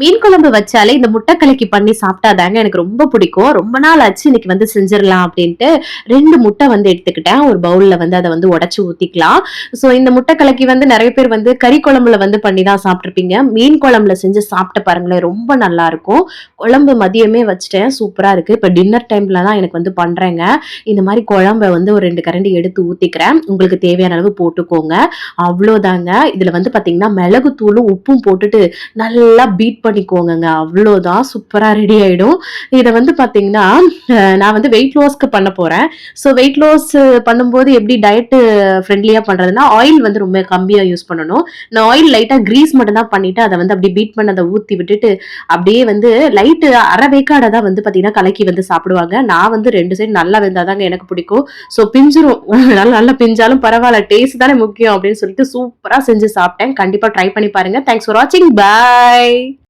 மீன் குழம்பு வச்சாலே இந்த முட்டை கலக்கி பண்ணி சாப்பிட்டாதாங்க எனக்கு ரொம்ப பிடிக்கும். ரொம்ப நாள் ஆச்சு இன்னைக்கு வந்து செஞ்சிடலாம் அப்படின்ட்டு ரெண்டு முட்டை வந்து எடுத்துக்கிட்டேன். ஒரு பவுல்ல வந்து அதை வந்து உடச்சி ஊத்திக்கலாம். ஸோ இந்த முட்டை கலக்கி வந்து நிறைய பேர் வந்து கறி குழம்புல வந்து பண்ணி தான் சாப்பிட்ருப்பீங்க மீன் குழம்புல செஞ்சு சாப்பிட்டு பாருங்களேன் ரொம்ப நல்லா இருக்கும். குழம்பு மதியமே வச்சுட்டேன். சூப்பரா இருக்கு. இப்போ டின்னர் டைம்ல தான் எனக்கு வந்து பண்றேங்க. இந்த மாதிரி குழம்ப வந்து ஒரு ரெண்டு கரண்டி எடுத்து ஊத்திக்கிறேன். உங்களுக்கு தேவையான அளவு போட்டுக்கோங்க. அவ்வளோதாங்க. இதுல வந்து பாத்தீங்கன்னா மிளகு தூளும் உப்பும் போட்டுட்டு நல்லா பீட் பண்ணிக்கோங்க அவ்வளோதான் சூப்பராக ரெடி ஆகிடும் இதை வந்து பார்த்தீங்கன்னா நான் வந்து வெயிட் லாஸ்க்கு பண்ண போகிறேன் ஸோ வெயிட் லாஸ் பண்ணும்போது எப்படி டயட்டு ஃப்ரெண்ட்லியாக பண்ணுறதுனா ஆயில் வந்து ரொம்ப கம்மியாக யூஸ் பண்ணணும். நான் ஆயில் லைட்டாக க்ரீஸ் மட்டும் தான் பண்ணிவிட்டு அதை வந்து அப்படி பீட் பண்ணதை ஊற்றி விட்டுட்டு அப்படியே வந்து லைட்டு அரை வேக்காடை தான் வந்து பார்த்தீங்கன்னா கலக்கி வந்து சாப்பிடுவாங்க. நான் வந்து ரெண்டு சைடு நல்லா வெந்தாதாங்க எனக்கு பிடிக்கும். ஸோ பிஞ்சிரும். நல்லா நல்லா பிஞ்சாலும் பரவாயில்ல டேஸ்ட் தானே முக்கியம் அப்படின்னு சொல்லிட்டு சூப்பராக செஞ்சு சாப்பிட்டேன். கண்டிப்பாக ட்ரை பண்ணி பாருங்க. தேங்க்ஸ் ஃபார் வாட்சிங் பை